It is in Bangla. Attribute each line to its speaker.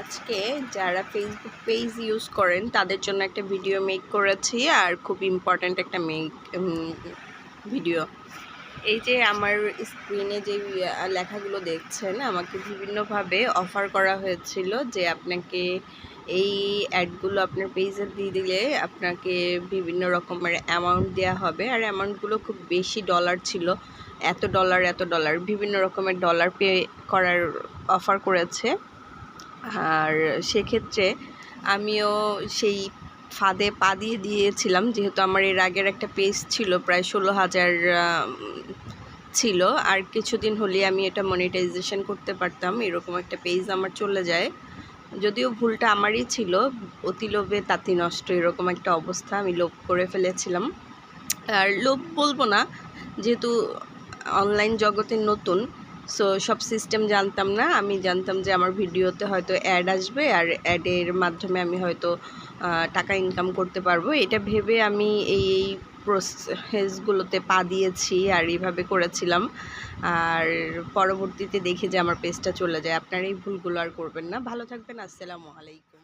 Speaker 1: আজকে যারা ফেসবুক পেজ ইউজ করেন, তাদের জন্য একটা ভিডিও মেক করেছি আর খুব ইম্পর্ট্যান্ট একটা মেক ভিডিও এই যে আমার স্ক্রিনে যে লেখাগুলো দেখছেন, আমাকে বিভিন্নভাবে অফার করা হয়েছিল যে আপনাকে এই অ্যাডগুলো আপনার পেজে দিয়ে দিলে আপনাকে বিভিন্ন রকমের অ্যামাউন্ট দেওয়া হবে। আর অ্যামাউন্টগুলো খুব বেশি ডলার ছিল, এত ডলার এত ডলার বিভিন্ন রকমের ডলার পে করার অফার করেছে। আর সেক্ষেত্রে আমিও সেই ফাঁদে পা দিয়ে দিয়েছিলাম, যেহেতু আমার এর আগের একটা পেজ ছিল, প্রায় ষোলো হাজার ছিল। আর কিছুদিন হলে আমি এটা মনিটাইজেশন করতে পারতাম, এরকম একটা পেজ আমার চলে যায়। যদিও ভুলটা আমারই ছিল, অতি লোভে তাঁতি নষ্ট, এরকম একটা অবস্থা আমি লোভ করে ফেলেছিলাম। আর লোভ বলব না, যেহেতু অনলাইন জগতে নতুন সো সব সিস্টেম জানতাম না। আমি জানতাম যে আমার ভিডিওতে হয়তো অ্যাড আসবে আর অ্যাডের মাধ্যমে আমি হয়তো টাকা ইনকাম করতে পারব। এটা ভেবে আমি এই এই প্রসেসগুলোতে পা দিয়েছি আর এইভাবে করেছিলাম। আর পরবর্তীতে দেখি যে আমার পেজটা চলে যায়। আপনারা এই ভুলগুলো আর করবেন না। ভালো থাকবেন। আসসালামু আলাইকুম।